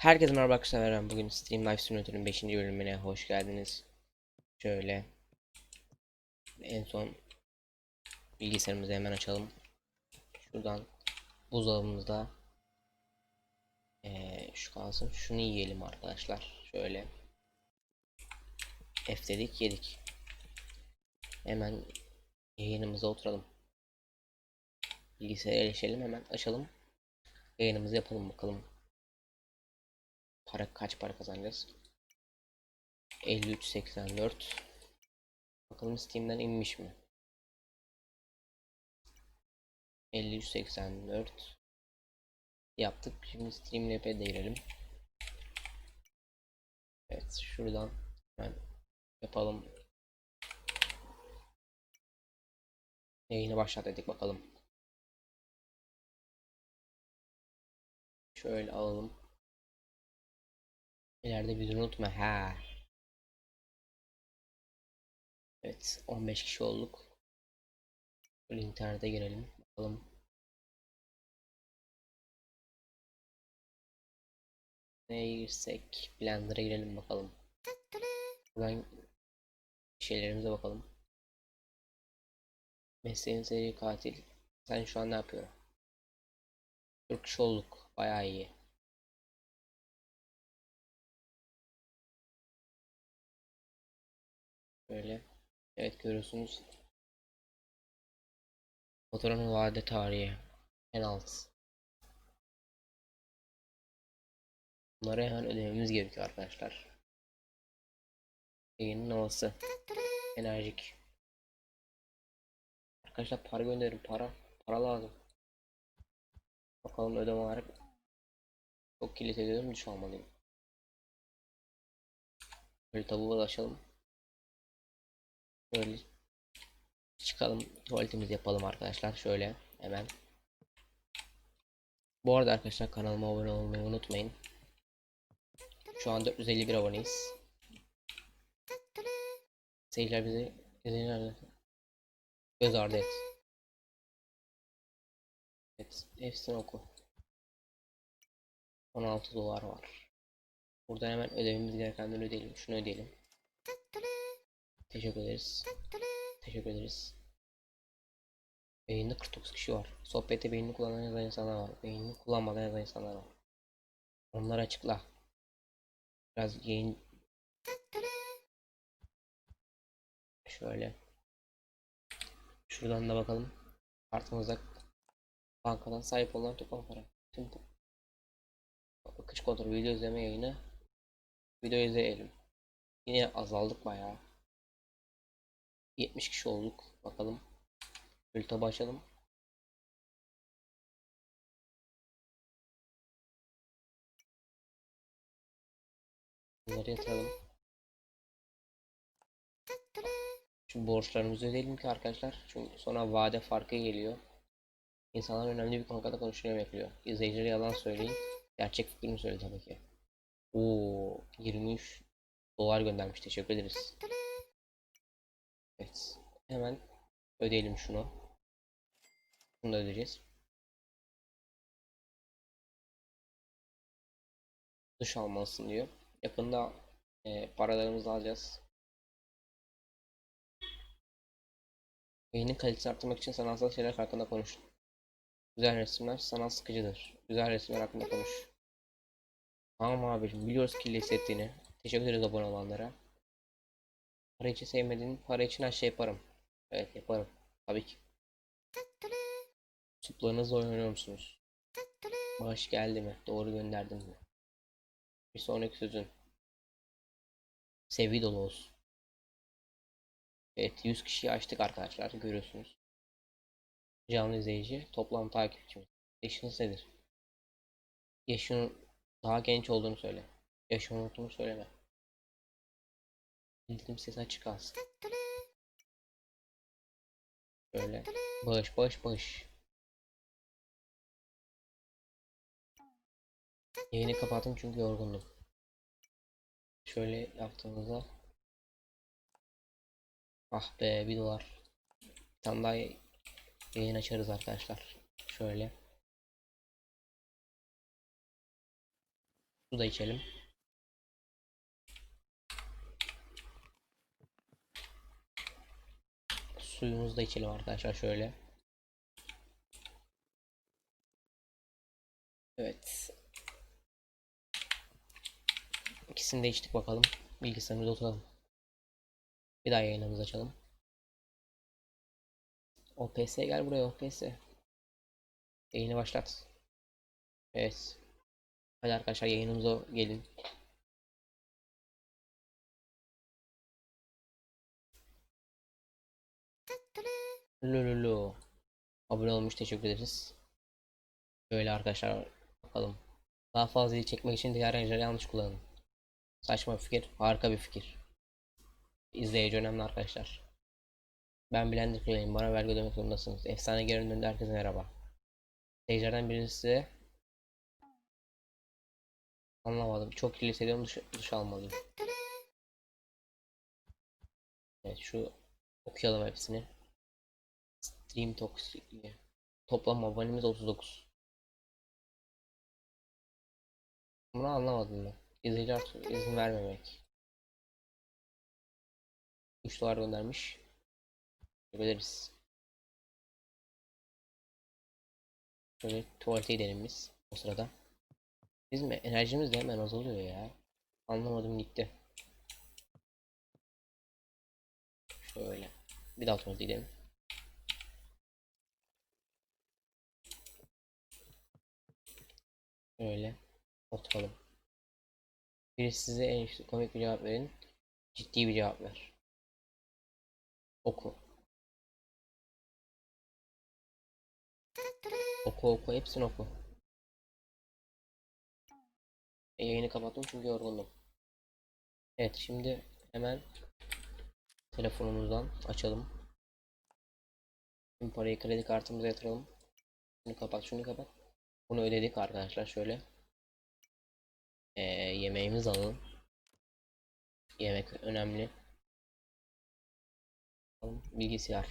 Herkese merhaba arkadaşlar ben bugün Stream Live Simulator'ın 5. bölümüne hoş geldiniz. Şöyle en son bilgisayarımızı hemen açalım. Şuradan buzdolabımızda eee şu kalsın. Şunu yiyelim arkadaşlar. Şöyle F dedik yedik. Hemen yayınımıza oturalım. Bilgisayara erişelim hemen açalım. Yayınımızı yapalım bakalım. Para kaç para kazanacağız? 53.84 Bakalım Steam'den inmiş mi? 53.84 Yaptık. Şimdi Streamlab'e de girelim. Evet şuradan hemen yapalım. Yayını başlat dedik bakalım. Şöyle alalım. İleride bizi unutma ha. Evet 15 kişi olduk. Böyle internete girelim. Bakalım. Neye girsek? Blender'a girelim bakalım. Buradan şeylerimize bakalım. Mesleğin seri katil. Sen şu an ne yapıyorsun? 40 kişi olduk. Bayağı iyi. Böyle. Evet görüyorsunuz. Fotoğrafın vade tarihi. En alt. Bunları hemen ödememiz gerekiyor arkadaşlar. Yayının havası. Enerjik. Arkadaşlar para gönderin para. Para lazım. Bakalım ödeme olarak çok kilit ediyorum düş almalıyım. Böyle tavuğu açalım. Böyle çıkalım tuvaletimizi yapalım arkadaşlar şöyle hemen. Bu arada arkadaşlar kanalıma abone olmayı unutmayın. Şu anda 451 aboneyiz. Seyirciler bizi izleyenler göz ardı et. Evet, hepsini oku. 16 dolar var. Buradan hemen ödememiz gerekenleri ödeyelim. Şunu ödeyelim. Teşekkür ederiz. Teşekkür ederiz. Beyinde 49 kişi var. Sohbette beynini kullanan yazan insanlar var. Beynini kullanmadan yazan insanlar var. Onları açıkla. Biraz yayın şöyle şuradan da bakalım kartımıza bankadan sahip olan toplam para tüm akış kontrol video izleme yayını video izleyelim yine azaldık bayağı 70 kişi olduk bakalım böyle tabi açalım bunları yatıralım Şu borçlarımızı ödeyelim ki arkadaşlar. Çünkü sonra vade farkı geliyor. İnsanlar önemli bir konuda konuşmayı bekliyor. İzleyicilere yalan söyleyin. Gerçek fikrini söyle tabii ki. Oo, 23 dolar göndermiş. Teşekkür ederiz. Evet. Hemen ödeyelim şunu. Bunu da ödeyeceğiz. Duş almalısın diyor. Yakında e, paralarımızı alacağız. Yayının kalitesini arttırmak için sanatsal şeyler hakkında konuş. Güzel resimler sanat sıkıcıdır. Güzel resimler hakkında konuş. Tamam abicim biliyoruz ki hissettiğini. Teşekkür ederiz abone olanlara. Para için sevmediğin, para için her şey yaparım. Evet yaparım. Tabii ki. Suplarınızla oynuyor musunuz? Bağış geldi mi? Doğru gönderdim mi? Bir sonraki sözün. Sevgi dolu olsun. Evet 100 kişiyi açtık arkadaşlar görüyorsunuz. Canlı izleyici toplam takipçimiz. Yaşınız nedir? Yaşın daha genç olduğunu söyle. Yaşını unuttuğunu söyleme. Bildirim sesi açık kalsın. Böyle bağış bağış bağış. Yayını kapattım çünkü yorgundum. Şöyle yaptığımızda Ah be 1 dolar. Bir tane daha yayın açarız arkadaşlar. Şöyle. Su da içelim. Suyumuzu da içelim arkadaşlar şöyle. Evet. İkisini de içtik bakalım. Bilgisayarımıza oturalım. Bir daha yayınımızı açalım. OPS gel buraya OPS. Yayını başlat. Evet. Hadi arkadaşlar yayınımıza gelin. Lululu. Abone olmuş teşekkür ederiz. Böyle arkadaşlar bakalım. Daha fazla il çekmek için diğer araçları yanlış kullanın. Saçma bir fikir, harika bir fikir. İzleyici önemli arkadaşlar. Ben Blender Play'im. Bana vergi ödemek zorundasınız. Efsane geri döndü herkese merhaba. Seyircilerden birisi Anlamadım. Çok kirli hissediyorum. Duş, duş almalıyım. Evet şu okuyalım hepsini. Stream toksikliği. Toplam abonemiz 39. Bunu anlamadım ben. İzleyici artık izin vermemek. 3 dolar göndermiş. Ederiz. Şöyle tuvalete gidelim biz o sırada. Bizim enerjimiz de hemen azalıyor ya. Anlamadım gitti. Şöyle. Bir daha tuvalete gidelim. Şöyle. Oturalım. Birisi size en işte komik bir cevap verin. Ciddi bir cevap ver. Oku. Oku oku hepsini oku. E, yayını kapattım çünkü yorgundum. Evet şimdi hemen telefonumuzdan açalım. Şimdi parayı kredi kartımıza yatıralım. Şunu kapat şunu kapat. Bunu ödedik arkadaşlar şöyle. Ee, yemeğimizi alalım. Yemek önemli. Bilgisayar.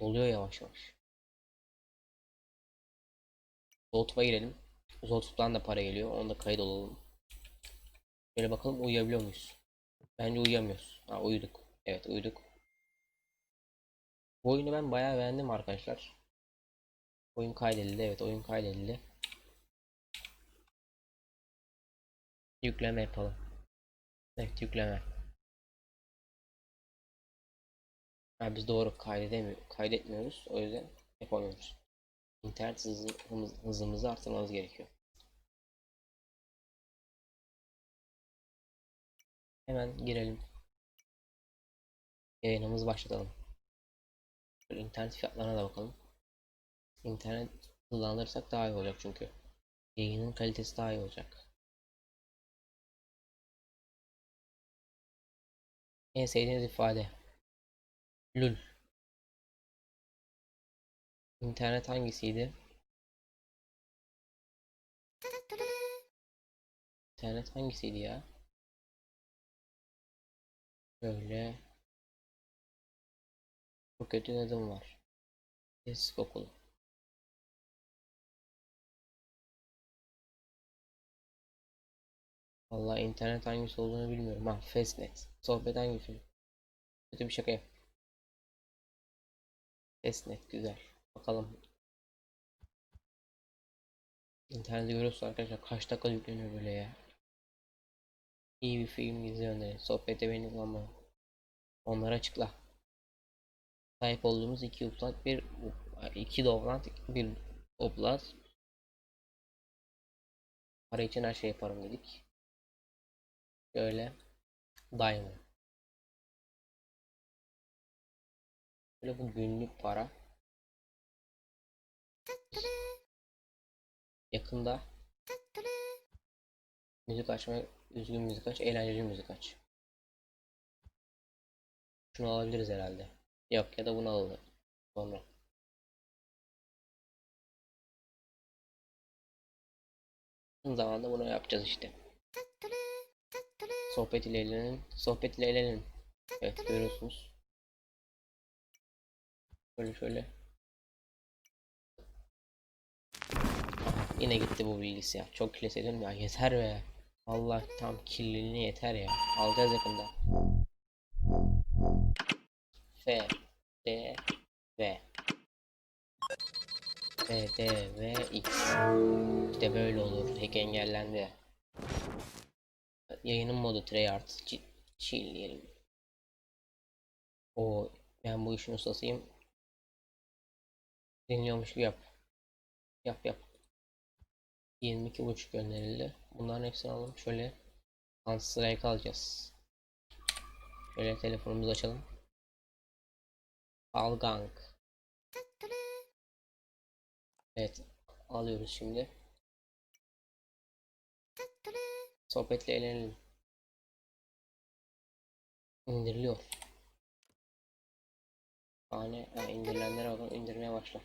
Doluyor yavaş yavaş. Zoltup'a girelim. Zoltup'tan da para geliyor. Onu da kayıt olalım. Şöyle bakalım uyuyabiliyor muyuz? Bence uyuyamıyoruz. Ha uyuduk. Evet uyuduk. Bu oyunu ben bayağı beğendim arkadaşlar. Oyun kaydedildi. Evet oyun kaydedildi. Yükleme yapalım. Evet yükleme. Ha, biz doğru kaydedemiyor, kaydetmiyoruz. O yüzden yapamıyoruz. İnternet hızı, hız- hızımızı artırmamız gerekiyor. Hemen girelim. Yayınımızı başlatalım. Şöyle internet fiyatlarına da bakalım. İnternet hızlandırırsak daha iyi olacak çünkü. Yayının kalitesi daha iyi olacak. En sevdiğiniz ifade. Lul. İnternet hangisiydi? İnternet hangisiydi ya? Böyle. Çok kötü adım var. Eski okulu. Vallahi internet hangisi olduğunu bilmiyorum. Ha, Fastnet. Sohbet hangisi? Kötü bir şaka yap. Fastnet güzel. Bakalım. İnternette görüyorsunuz arkadaşlar kaç dakika yükleniyor böyle ya. İyi bir film dizi öneri. Sohbete beni ama onları açıkla. Sahip olduğumuz iki upload bir iki download bir upload para için her şey yaparım dedik. Şöyle Diamond. Böyle bu günlük para. Yakında müzik açma, üzgün müzik aç, eğlenceli müzik aç. Şunu alabiliriz herhalde. Yok ya da bunu alalım sonra. Zamanda bunu yapacağız işte. Sohbet ile eğlenin. Sohbet ile eğlenin. Evet görüyorsunuz. Şöyle şöyle. Yine gitti bu bilgisayar. Çok kilit ya. Yeter be. Allah tam kirliliğine yeter ya. Alacağız yakında. F D V F D V X İşte böyle olur. Hack engellendi. Yayının modu Treyarch Ch- Chill diyelim. O ben bu işin ustasıyım. Dinliyormuş gibi yap. Yap yap. 22.5 gönderildi. Bunların hepsini alalım. Şöyle Counter alacağız. Şöyle telefonumuzu açalım. Al gank. Evet. Alıyoruz şimdi. Sohbetle eğlenelim. İndiriliyor. Tane ha, indirilenlere bakın indirmeye başla.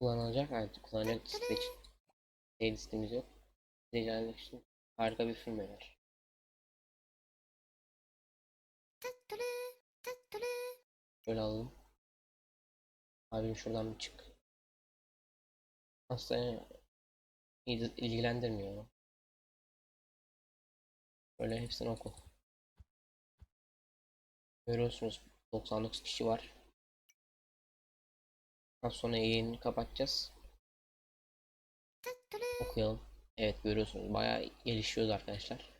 Kullanılacak evet kullanacak liste için. Şey listemiz yok. İzleyicilerlik için harika bir film öner. Şöyle alalım. Abim şuradan bir çık. Aslında il- ilgilendirmiyor. Böyle hepsini oku. Görüyorsunuz 99 kişi var. Az sonra yayını kapatacağız. Okuyalım. Evet görüyorsunuz bayağı gelişiyoruz arkadaşlar.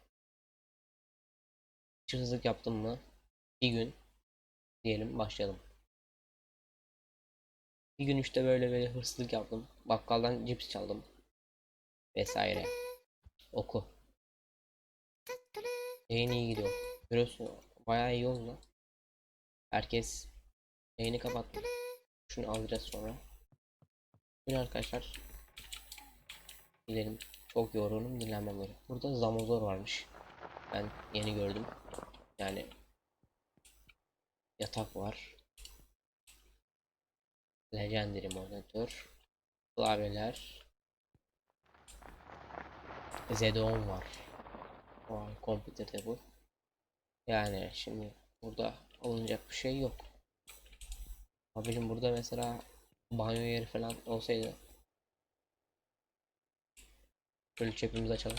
Hırsızlık yaptım mı? Bir gün diyelim başlayalım. Bir gün işte böyle böyle hırsızlık yaptım. Bakkaldan cips çaldım. Vesaire. Oku. Yayın iyi gidiyor. Görüyorsun bayağı iyi oldu. Herkes yayını kapattı. Şunu alacağız sonra. Bugün arkadaşlar gidelim. Çok yorgunum dinlenmem gerek. Burada Zamozor varmış. Ben yeni gördüm. Yani yatak var. Legendary monitör. Klavyeler. Z10 var. Vay computer bu. Yani şimdi burada alınacak bir şey yok. Abicim burada mesela banyo yeri falan olsaydı Böyle çöpümüzü açalım.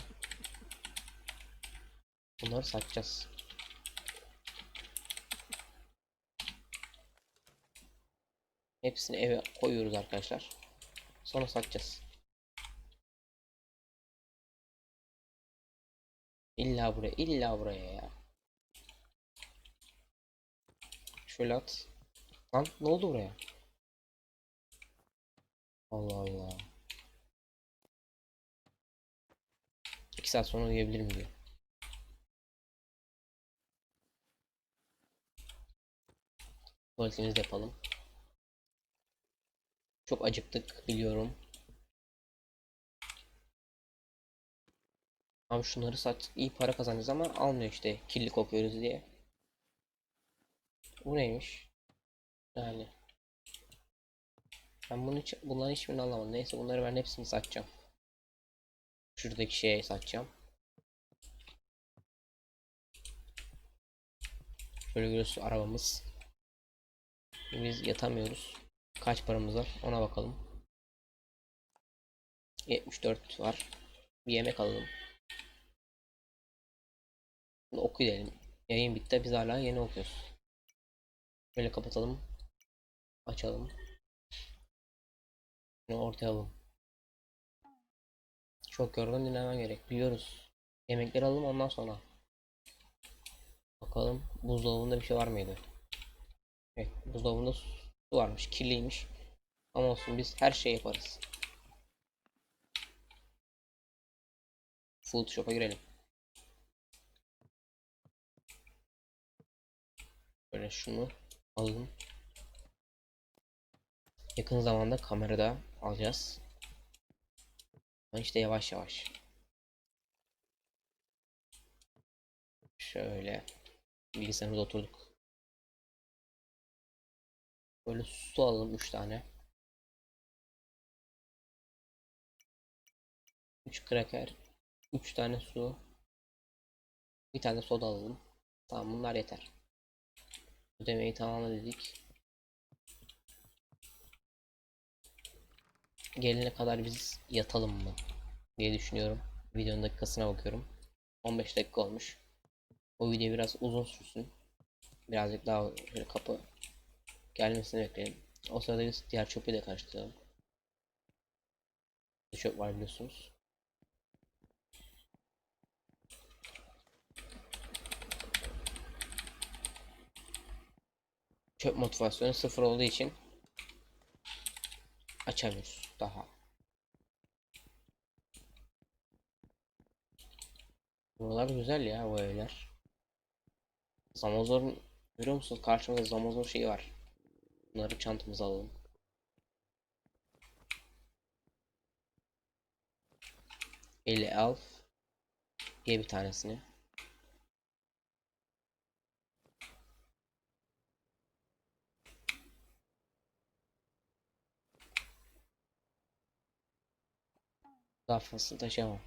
Bunları satacağız. Hepsini eve koyuyoruz arkadaşlar. Sonra satacağız. İlla buraya, illa buraya ya. Şöyle at. Lan ne oldu buraya? Allah Allah. 2 saat sonra uyuyabilirim diyor. Tuvaletimizi de yapalım. Çok acıktık biliyorum. Abi şunları sat iyi para kazanacağız ama almıyor işte kirli kokuyoruz diye. Bu neymiş? Yani. Ben bunu hiç, bunların hiçbirini anlamadım. Neyse bunları ben hepsini satacağım. Şuradaki şeye satacağım. Şöyle görüyorsunuz arabamız. Biz yatamıyoruz. Kaç paramız var ona bakalım. 74 var. Bir yemek alalım. Oku diyelim. Yayın bitti biz hala yeni okuyoruz. Şöyle kapatalım. Açalım. Şunu ortaya alalım. Çok yorgun dinlemem gerek. Biliyoruz. Yemekleri alalım ondan sonra. Bakalım buzdolabında bir şey var mıydı? Evet buzdolabında su varmış. Kirliymiş. Ama olsun biz her şeyi yaparız. Food shop'a girelim. Böyle şunu alalım. Yakın zamanda kamerada alacağız. Ama işte yavaş yavaş. Şöyle bilgisayarımıza oturduk. Böyle su alalım 3 tane. 3 kraker, 3 tane su. Bir tane soda alalım. Tamam bunlar yeter. Ödemeyi tamamla dedik. gelene kadar biz yatalım mı diye düşünüyorum. Videonun dakikasına bakıyorum. 15 dakika olmuş. O video biraz uzun sürsün. Birazcık daha şöyle kapı gelmesini bekleyelim. O sırada biz diğer çöpü de. Bir çöp var biliyorsunuz. Çöp motivasyonu sıfır olduğu için açamıyoruz daha. Buralar güzel ya bu evler. Zamozor'un görüyor musunuz? Karşımızda Zamozor şeyi var. Bunları çantamıza alalım. Eli Elf diye bir tanesini. Daha fazla taşıyamam.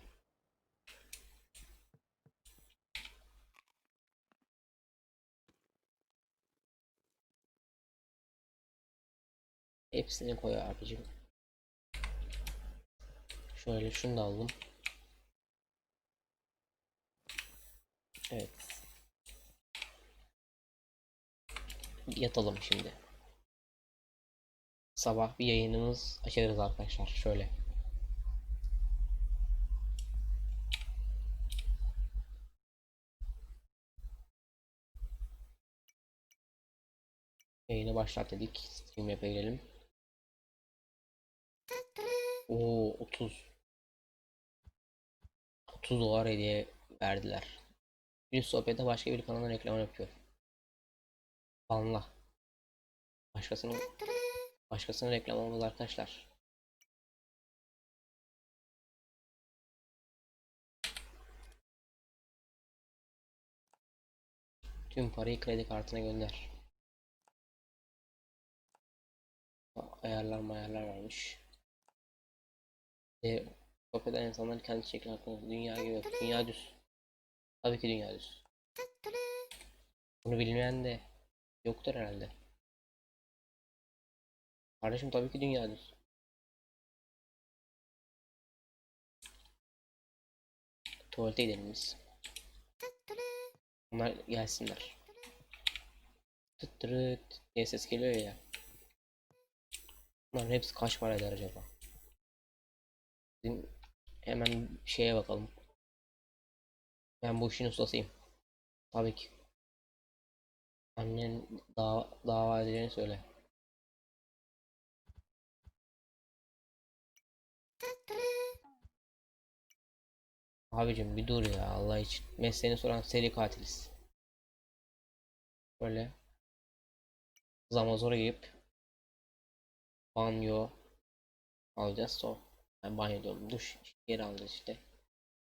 Hepsini koy abicim. Şöyle şunu da aldım. Evet. Yatalım şimdi. Sabah bir yayınımız açarız arkadaşlar. Şöyle. Yayını başlat dedik. Stream yapabilirim. Oo 30 30 dolar hediye verdiler. Bir sohbete başka bir kanalın reklamı yapıyor. Banla. Başkasının başkasının reklamı olmaz arkadaşlar. Tüm parayı kredi kartına gönder. Ayarlar mayarlar varmış. E, eden insanlar kendi şekli hakkında dünya gibi yok. Dünya düz. Tabii ki dünya düz. Bunu bilmeyen de yoktur herhalde. Kardeşim tabii ki dünya düz. Tuvalete gidelim biz. Onlar gelsinler. Tıttırıt diye ses geliyor ya. Bunların hepsi kaç para eder acaba? Hemen şeye bakalım. Ben bu işin ustasıyım. Tabii ki. Annen dava, dava edeceğini söyle. Abicim bir dur ya Allah için. Mesleğini soran seri katiliz. Böyle. Zamazora girip banyo alacağız son. Ben banyo diyorum. Duş geri alacağız işte.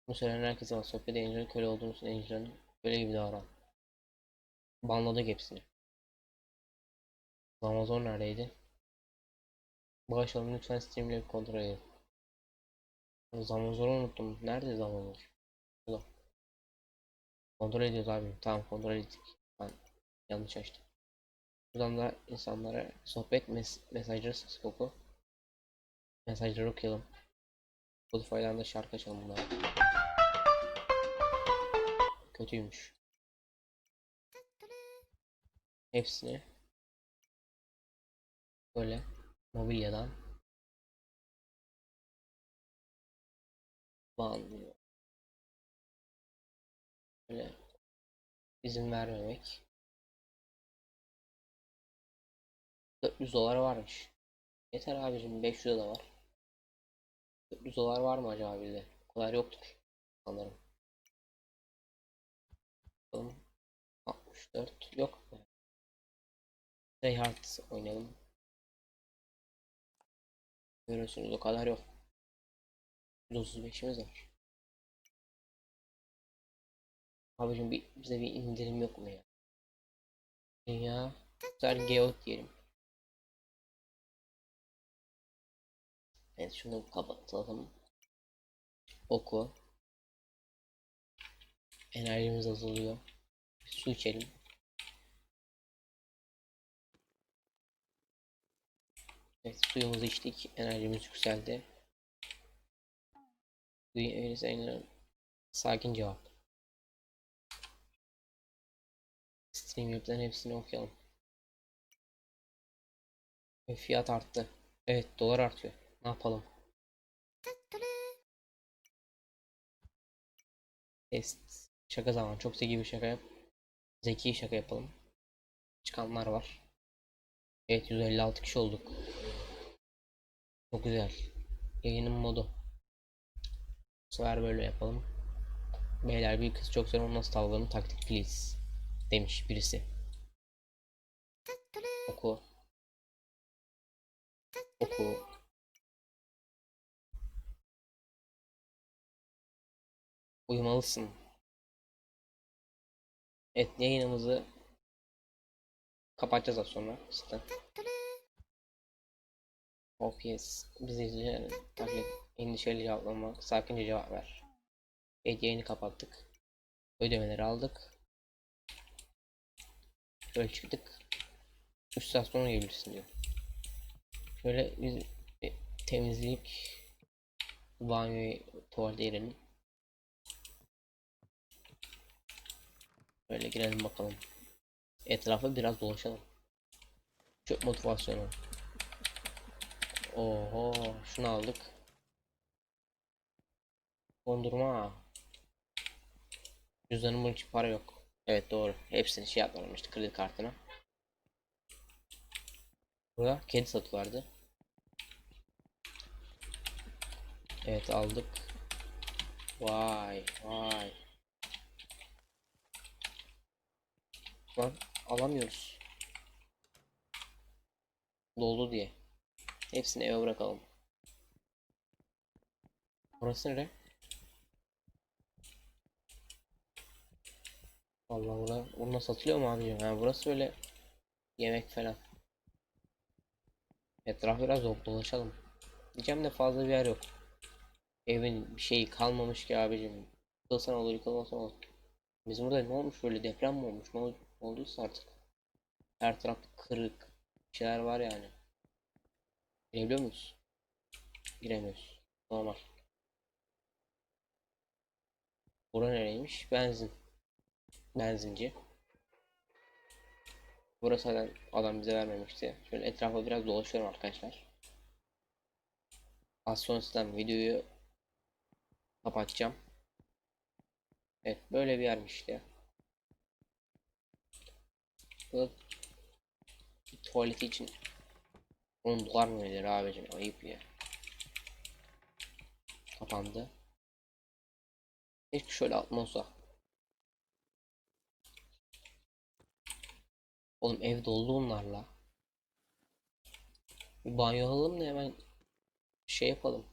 Bunu söyleyen herkese var. Sohbet Angel'ın köle olduğunu için Angel'ın köle gibi davran. Banladık hepsini. Amazon neredeydi? Bağışlayalım lütfen streamleri kontrol edin. Zamazor'u unuttum. Nerede Zamazor? Kontrol ediyoruz abi. Tamam kontrol ettik. Ben yanlış açtım. Buradan da insanlara sohbet mes mesajları skopu mesajları okuyalım. Spotify'dan da şarkı açalım bunlar. Kötüymüş. Hepsini böyle mobilyadan bağlıyor. Böyle izin vermemek. 400 dolar varmış. Yeter abicim 500 da var. 400 dolar var mı acaba bizde? O kadar yoktur sanırım. Bakalım. 64 yok. Rayhard oynayalım. Görüyorsunuz o kadar yok. 135'imiz var. Abicim bir, bize bir indirim yok mu ya? Dünya Güzel Geot diyelim. Evet şunu kapatalım. Oku. Enerjimiz azalıyor. Su içelim. Evet suyumuzu içtik. Enerjimiz yükseldi. Sakin cevap. Stream yapılan hepsini okuyalım. Fiyat arttı. Evet dolar artıyor. Ne yapalım? Test. Şaka zamanı. Çok zeki bir şaka yap. Zeki şaka yapalım. Çıkanlar var. Evet 156 kişi olduk. Çok güzel. Yayının modu. Bu sefer böyle yapalım. Beyler bir kız çok onu nasıl tavlarım taktik please. Demiş birisi. Oku. Oku. Uyumalısın. Evet yayınımızı kapatacağız az sonra. Zaten. OPS bizi izleyen endişeli cevaplamak sakince cevap ver. Evet yayını kapattık. Ödemeleri aldık. Şöyle çıktık. 3 saat sonra gelebilirsin diyor. Şöyle biz temizleyip banyoyu tuvalete girelim. Böyle girelim bakalım. Etrafı biraz dolaşalım. Çok motivasyonu. Oho, şunu aldık. Dondurma. Cüzdanımın için para yok. Evet doğru. Hepsini şey yapmamıştı kredi kartına. Burada kedi satıyorlardı. Evet aldık. Vay vay. Lan alamıyoruz. Doldu diye. Hepsini eve bırakalım. Burası nere? Vallahi burada, burada satılıyor mu abicim? Ha, burası böyle yemek falan. Etrafı biraz do- dolaşalım. Diyeceğim de fazla bir yer yok. Evin bir şeyi kalmamış ki abicim. Yıkılsan olur yıkılmasan olur. Bizim burada ne olmuş böyle deprem mi olmuş? Ne, ol- ne olduysa artık. Her taraf kırık. Şeyler var yani. Girebiliyor muyuz? Giremiyoruz. Normal. Bura nereymiş? Benzin. Benzinci. Burası adam, adam bize vermemişti. Şöyle etrafa biraz dolaşıyorum arkadaşlar. Az sonra sizden videoyu kapatacağım. Evet böyle bir yermiş işte. Bu tuvaleti için 10 dolar mı verir abicim ayıp ya. Kapandı. Keşke şöyle atma olsa. Oğlum ev doldu onlarla. Bir banyo alalım da hemen şey yapalım.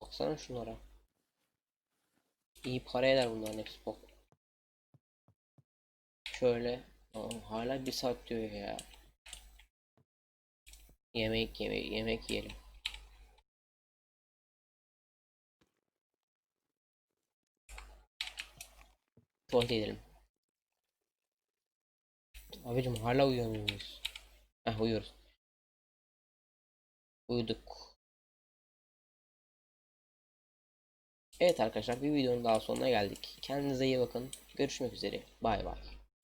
Baksana şunlara. İyi para eder bunların hepsi bok. Şöyle. Aa, hala bir saat diyor ya. Yemek yemek yemek yiyelim. Tuvalete gidelim. Abicim hala uyuyamıyor muyuz? Heh uyuyoruz. Uyuduk. Evet arkadaşlar bir videonun daha sonuna geldik. Kendinize iyi bakın. Görüşmek üzere. Bay bay.